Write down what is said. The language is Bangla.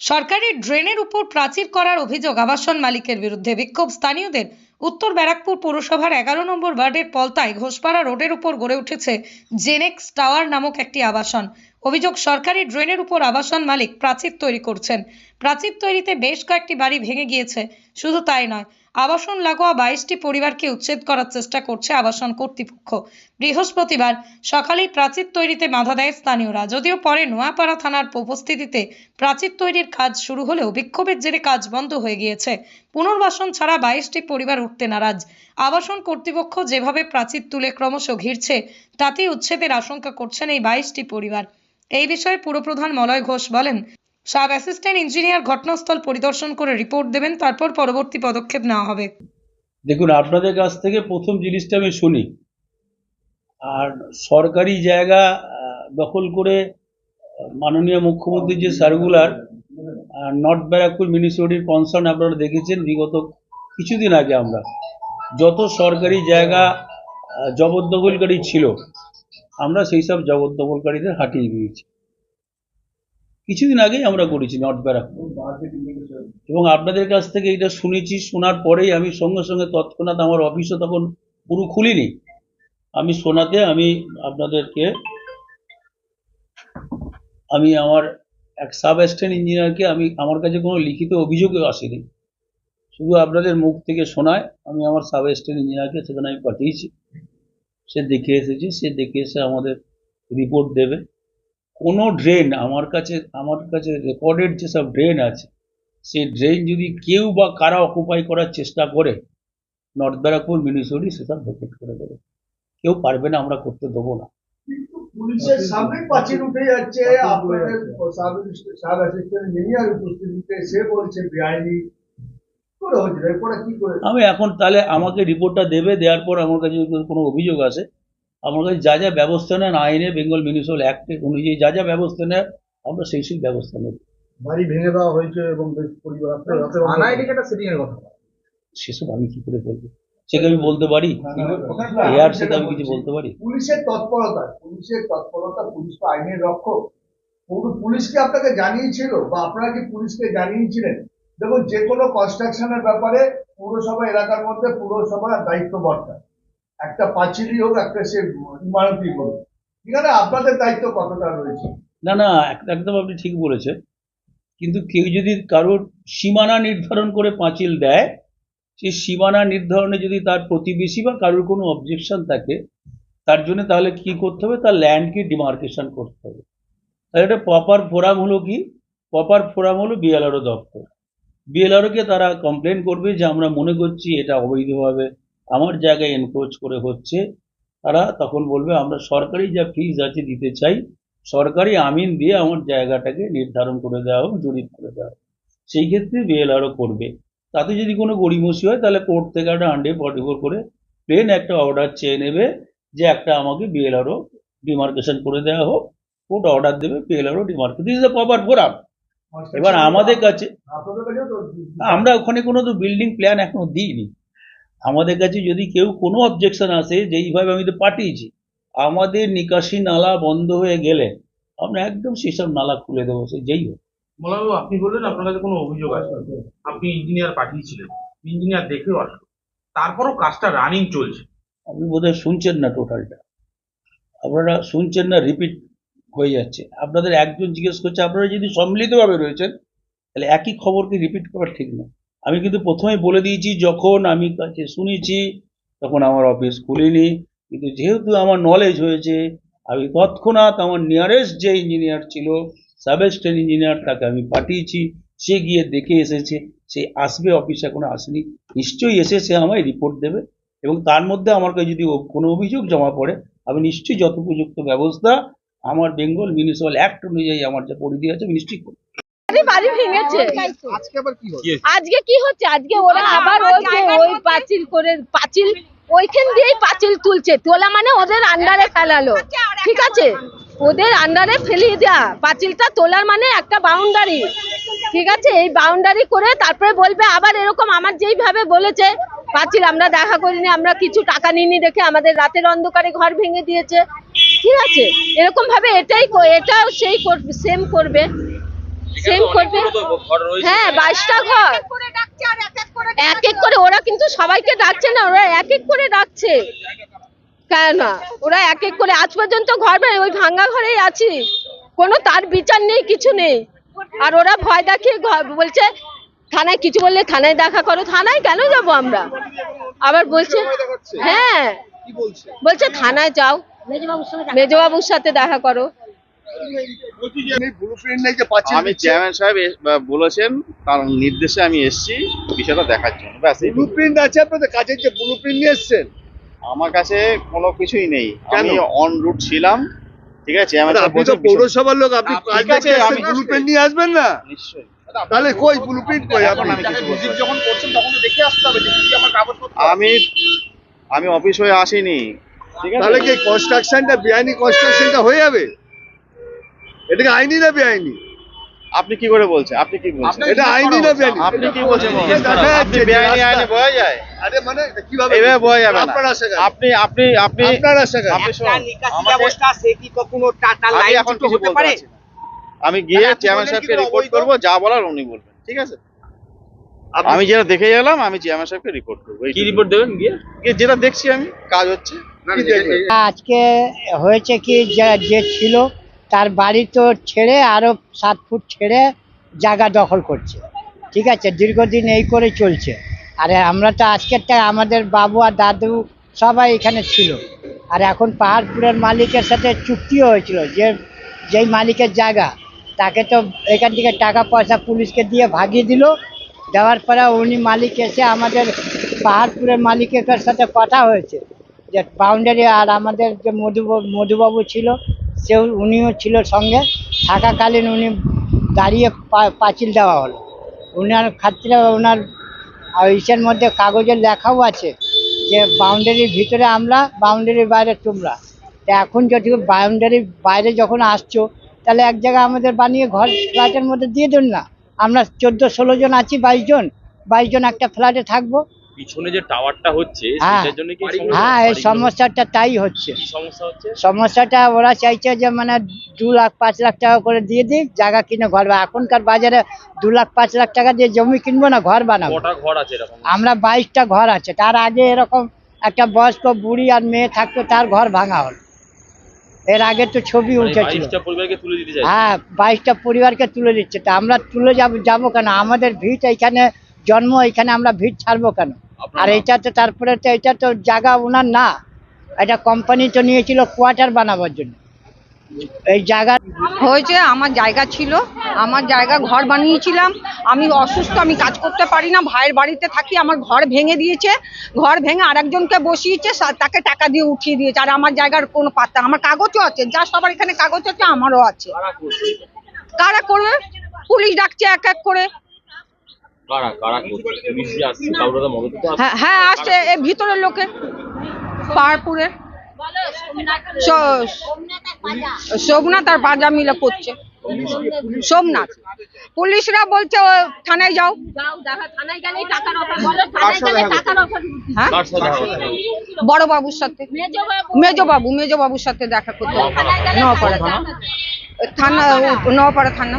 সরকারি ড্রেনের উপর প্রাচীর করার অভিযোগ আবাসন মালিকের বিরুদ্ধে বিক্ষোভ। স্থানীয়দের উত্তর ব্যারাকপুর পৌরসভার এগারো নম্বর ওয়ার্ডের পলতায় ঘোষপাড়া রোডের উপর গড়ে উঠেছে জেনেক্স টাওয়ার নামক একটি আবাসন। অভিযোগ, সরকারি ড্রেনের উপর আবাসন মালিক প্রাচীর তৈরি করছেন। প্রাচীর তৈরিতে বেশ কয়েকটি বাড়ি ভেঙে গিয়েছে। শুধু তাই নয়, আবাসন লাগোয়া বাইশটি পরিবারকে উচ্ছেদ করার চেষ্টা করছে আবাসন কর্তৃপক্ষ। বৃহস্পতিবার সকালেই প্রাচীর তৈরিতে বাধা দেয় স্থানীয়রা। যদিও পরে নোয়াপাড়া থানার উপস্থিতিতে প্রাচীর তৈরির কাজ শুরু হলেও বিক্ষোভের জেরে কাজ বন্ধ হয়ে গিয়েছে। পুনর্বাসন ছাড়া বাইশটি পরিবার উঠতে নারাজ। আবাসন কর্তৃপক্ষ যেভাবে প্রাচীর তুলে ক্রমশ ঘিরছে, তাতেই উচ্ছেদের আশঙ্কা করছেন এই বাইশটি পরিবার। এই বিষয়ে পুরপ্রধান মলয় ঘোষ বলেন সাব অ্যাসিস্ট্যান্ট ইঞ্জিনিয়ার ঘটনাস্থল পরিদর্শন করে রিপোর্ট দেবেন, তারপর পরবর্তী পদক্ষেপ নেওয়া হবে। দেখুন, আপনাদের কাছ থেকে প্রথম জিনিসটা আমি শুনি। আর সরকারি জায়গা দখল করে মাননীয় মুখ্যমন্ত্রীর যে সার্কুলার নর্থ ব্যারাকপুর মিউনিসিপালিটির কনসার্ন আপনারা দেখেছেন বিগত কিছুদিন আগে আমরা। যত সরকারি জায়গা জবরদখলকারী ছিল, আমরা সেই সব জবরদখলকারীদের হাঁটিয়ে দিয়েছি। কিছুদিন আগেই আমরা করেছি, নর্থ ব্যারাকপুর। এবং আপনাদের কাছ থেকে এটা শুনেছি, শোনার পরেই আমি সঙ্গে সঙ্গে তৎক্ষণাৎ আমার অফিসও তখন পুরো খুলিনি। আমি শোনাতে আমি আপনাদেরকে, আমি আমার এক সাব অ্যাসিস্ট্যান্ট ইঞ্জিনিয়ারকে, আমি আমার কাছে কোনো লিখিত অভিযোগও আসেনি। শুধু আপনাদের মুখ থেকে শোনায়, আমি আমার সাব অ্যাসিস্ট্যান্ট ইঞ্জিনিয়ারকে সেখানে আমি পাঠিয়েছি। সে দেখে এসেছি, সে দেখে এসে আমাদের রিপোর্ট দেবে। কোনো ড্রেন আমার কাছে আমার কাছে রেকর্ডেড যেসব ড্রেন আছে সেই ড্রেন যদি কেউ বা কারা অকুপাই করার চেষ্টা করে নর্থ ব্যারাকপুর মিউনিসিপালিটি সেসব ভেকেট করে দেবে। কেউ পারবে না আমরা করতে দেবো না। পুলিশের সামনে পাঁচিল উঠে যাচ্ছে আপনাদের সাব সাব অ্যাসিস্ট্যান্ট ইঞ্জিনিয়ার উপস্থিতিতে সে বলছে বেআইনি আমি এখন তাহলে আমাকে রিপোর্টটা দেবে দেওয়ার পর আমার কাছে যদি কোনো অভিযোগ আসে আমার কাছে যা যা ব্যবস্থা নেন আইনে বেঙ্গল মিউনিসিপাল অ্যাক্ট অনুযায়ী যা যা ব্যবস্থা নেয় আমরা সেই সেই ব্যবস্থা নেব। বাড়ি ভেঙে দেওয়া হয়েছে এবং সেটিং। সেসব আমি কি করে বলব? সেটা আমি বলতে পারি। এর সাথে আমি কিছু বলতে পারি? পুলিশের তৎপরতা পুলিশের তৎপরতা পুলিশ তো আইনের রক্ষক। পুরো- পুলিশকে আপনাকে জানিয়েছিল বা আপনারা কি পুলিশকে জানিয়েছিলেন? দেখুন যে কোনো কনস্ট্রাকশনের ব্যাপারে পুরসভা এলাকার মধ্যে পুরসভার দায়িত্ব বর্তায় একটা পাঁচিলই হোক, একটা সে ইমারতই হোক। এখানে আপনাদের দায়িত্ব কতটা রয়েছে? না না একদম আপনি ঠিক বলেছেন। কিন্তু কেউ যদি কারোর সীমানা নির্ধারণ করে পাঁচিল দেয় সেই সীমানা নির্ধারণে যদি তার প্রতিবেশী বা কারোর কোনো অবজেকশন থাকে, তার জন্য তাহলে কি করতে হবে? তার ল্যান্ডকে ডিমার্কেশন করতে হবে। তাহলে এটা প্রপার ফোরাম হলো কি? প্রপার ফোরাম হলো বিএলআরও দপ্তর। বিএলআরওকে তারা কমপ্লেন করবে যে, আমরা মনে করছি এটা অবৈধভাবে। আমার জায়গায় এনক্রোচ করে হচ্ছে তারা তখন বলবে আমরা সরকারি যা ফিজ আছে দিতে চাই সরকারি আমিন দিয়ে আমার জায়গাটাকে নির্ধারণ করে দেওয়া হোক জরিপ করে দেওয়া হোক। সেই ক্ষেত্রে বিএলআরও করবে। তাতে যদি কোনো গড়িমসি হয় তাহলে কোর্ট থেকে একটা হান্ড্রেড ফর্টি ফোর করে প্লেন একটা অর্ডার চেয়ে নেবে যে একটা আমাকে বিএলআরও ডিমার্কেশন করে দেওয়া হোক। কোর্ট অর্ডার দেবে BLRO demarcation this is the proper forum এবার আমাদের কাছে আমরা ওখানে কোনো তো বিল্ডিং প্ল্যান এখনও দিইনি। আমাদের কাছে যদি কেউ কোনো অবজেকশন আসে যেইভাবে আমি তো পাঠিয়েছি আমাদের নিকাশি নালা বন্ধ হয়ে গেলে আমরা একদম সেসব নালা খুলে দেবো সে যেই হোক। মলাবাবু আপনি বললেন আপনার কাছে কোনো অভিযোগ আছে আপনি ইঞ্জিনিয়ার পাঠিয়েছিলেন ইঞ্জিনিয়ার দেখেও আসলো। তারপরও কাজটা রানিং চলছে। আপনি বোধহয় শুনছেন না টোটালটা আপনারা শুনছেন না রিপিট হয়ে যাচ্ছে। আপনাদের একজন জিজ্ঞেস করছে আপনারা যদি সম্মিলিতভাবে রয়েছেন তাহলে একই খবরকে রিপিট করা ঠিক না আমি কিন্তু প্রথমেই বলে দিয়েছি, যখন আমি কাছে শুনেছি, তখন আমার অফিস খুলিনি। কিন্তু যেহেতু আমার নলেজ হয়েছে, আমি তৎক্ষণাৎ আমার নিয়ারেস্ট যে ইঞ্জিনিয়ার ছিল সাব অ্যাসিস্ট্যান্ট ইঞ্জিনিয়ার তাকে আমি পাঠিয়েছি। সে গিয়ে দেখে এসেছে, সে আসবে অফিসে এখনও আসেনি। নিশ্চয়ই এসে সে আমায় রিপোর্ট দেবে এবং তার মধ্যে আমার কাছে যদি কোনো অভিযোগ জমা পড়ে, আমি নিশ্চয়ই যথোপযুক্ত ব্যবস্থা আমার বেঙ্গল মিউনিসিপাল অ্যাক্ট অনুযায়ী আমার যা পরিধি আছে, আমি নিশ্চয়ই করব। বাড়ি ভেঙেছে। আজকে আবার কি হচ্ছে? আজকে কি হচ্ছে? আজকে ওরা আবার ওই পাঁচিল করে পাঁচিল ওইখান দিয়েই পাঁচিল তুলছে। তোলা মানে ওদের আন্ডারে ফেলালো। ঠিক আছে? ওদের আন্ডারে ফেলিয়ে দেওয়া পাঁচিলটা তোলার মানে একটা বাউন্ডারি ঠিক আছে? এই বাউন্ডারি করে তারপরে বলবে আবার এরকম আমার যেইভাবে বলেছে পাঁচিল আমরা দেখা করিনি আমরা কিছু টাকা নিইনি দেখে আমাদের রাতের অন্ধকারে ঘর ভেঙে দিয়েছে। ঠিক আছে? এরকম ভাবে এটাই এটাও সেই সেম করবে। সেম করবে। হ্যাঁ বাইশটা ঘর। এক এক করে ওরা কিন্তু সবাইকে ডাকছে না ওরা এক এক করে ডাকছে। কেন? না ওরা এক এক করে আজ পর্যন্ত ঘর ওই ভাঙ্গা ঘরেই আছি। কোনো তার বিচার নেই কিছু নেই। আর ওরা ভয় দেখিয়ে ঘর- বলছে থানায় কিছু বললে থানায় দেখা করো। থানায় কেন যাব আমরা? আবার বলছে হ্যাঁ। বলছে? থানায় যাও। মেজবাবুর সাথে দেখা করো। ব্লুপ্রিন্ট নেই আমি চেয়ারম্যান সাহেব বলেছেন তার নির্দেশে আমি এসেছি বিষয়টা দেখার জন্য। ব্যাস এই ব্লুপ্রিন্ট আছে আপনাদের কাজের যে ব্লুপ্রিন্ট নিয়ে এসছেন? আমার কাছে কোনো কিছুই নেই। আমি অন রুট ছিলাম ঠিক আছে? আপনি তো পৌরসভার লোক আপনি কাজ আছে, আমি- ব্লুপ্রিন্ট নিয়ে আসবেন না? নিশ্চয়ই। তাহলে কই কই আপনি? পারছি না। যখন করছেন তখন দেখে আসতে হবে যে কি আমার কাগজপত্র আমি আমি অফিস হয়ে আসিনি ঠিক আছে? তাহলে কি কনস্ট্রাকশনটা বেআইনি কনস্ট্রাকশনটা হয়ে যাবে? এটা কি আইনি না বেআইনি? আপনি কি করে বলছেন? আপনি কি বলছেন? এটা আইনি না বেআইনি? আপনি কি বলছেন? আপনি বেআইনি রাস্তা- আইনে বয়া যায়। আরে মানে কীভাবে এভাবে যাবে না। আপনার আপনি আপনি আপনি আপনার আপনি শুনুন, নিকাশি ব্যবস্থা সে কি কখনো টা- তার আমি লাইন এখন কিছু বলতে পারে? আমি গিয়ে চেয়ারম্যান সাহেবকে রিপোর্ট? করব যা বলার উনি বলবেন ঠিক আছে? আমি যেটা দেখে গেলাম আমি চেয়ারম্যান সাহেবকে রিপোর্ট করব কি রিপোর্ট দেবেন গিয়ে? গিয়ে যেটা দেখছি আমি কাজ হচ্ছে আজকে হয়েছে কি যে- যে ছিল তার বাড়ি তো ছেড়ে আরও সাত ফুট ছেড়ে জায়গা দখল করছে। ঠিক আছে, দীর্ঘদিন এই করে চলছে। আর আমরা তো আজকেরটা আমাদের বাবু আর দাদু সবাই এখানে ছিল। আর এখন পাহাড়পুরের মালিকের সাথে চুক্তিও হয়েছিল যে, যেই মালিকের জায়গা, তাকে তো এখান থেকে টাকা পয়সা পুলিশকে দিয়ে ভাগিয়ে দিল। দেওয়ার পরে উনি মালিক এসে আমাদের পাহাড়পুরের মালিকের সাথে কথা হয়েছে। যে বাউন্ডারি আর আমাদের যে মধুবাবু মধুবাবু ছিল সেও উনিও ছিল সঙ্গে। থাকাকালীন উনি দাঁড়িয়ে পাঁচিল দেওয়া হলো। উনার খাতিরে ওনার ইসের মধ্যে কাগজে লেখাও আছে যে, বাউন্ডারির ভিতরে আমরা, বাউন্ডারির বাইরে তোমরা। তা এখন যদি বাউন্ডারির বাইরে যখন আসছো, তাহলে এক জায়গায় আমাদের বানিয়ে ঘর, ফ্ল্যাটের মধ্যে দিয়ে দিন না। আমরা চোদ্দ ষোলো জন আছি, বাইশ জন। বাইশ জন একটা ফ্ল্যাটে থাকব। পিছনে যে টাওয়ারটা হচ্ছে হ্যাঁ। সেটার জন্য কি সমস্যা? হ্যাঁ এই সমস্যাটা তাই হচ্ছে। কি সমস্যা হচ্ছে? সমস্যাটা ওরা চাইছে যে মানে দু লাখ পাঁচ লাখ টাকা করে দিয়ে দিই জায়গা কিনে ঘর বা- এখনকার বাজারে দু লাখ পাঁচ লাখ টাকা দিয়ে জমি কিনবো না ঘর বানাবো। কটা ঘর আছে এরকম? আমরা বাইশটা ঘর আছে তার আগে এরকম একটা বয়স্ক বুড়ি আর মেয়ে থাকতো তার ঘর ভাঙা হলো। এর আগে তো ছবি মানে উঠেছিল। বাইশটা পরিবারকে তুলে দিতে চাই হ্যাঁ বাইশটা পরিবারকে তুলে দিচ্ছে। তা আমরা তুলে যাব যাব কেন? আমাদের ভিট এইখানে জন্ম এখানে আমরা ভিট ছাড়বো কেন? আর? এটা তো তারপরে তো এটা তো জায়গা ওনার না। এটা কোম্পানি তো নিয়েছিল কোয়ার্টার বানাবার জন্য। এই জায়গা হয়েছে আমার জায়গা ছিল। আমার জায়গা ঘর বানিয়েছিলাম। আমি অসুস্থ আমি কাজ করতে পারি না। ভাইয়ের বাড়িতে থাকি আমার ঘর ভেঙে দিয়েছে। ঘর ভেঙে আরেকজনকে বসিয়েছে তাকে টাকা দিয়ে উঠিয়ে দিয়েছে। আর আমার জায়গার কোনো পাত্তা আমার কাগজও আছে। যা সবার এখানে কাগজ আছে আমারও আছে? কারা করবে? পুলিশ ডাকছে এক এক করে। কারা কারা পুলিশ আসছে কারোর মদত হ্যাঁ হ্যাঁ আসছে এই ভিতরের লোকে। পাহাড়পুরে। সোমনাথ আর বাজা মিলে করছে। সোমনাথ। পুলিশরা বলছে থানায় যাও। হ্যাঁ? বড় বাবুর সাথে মেজ বাবু মেজ বাবুর সাথে দেখা করতে। থানা। নওপাড়া থানা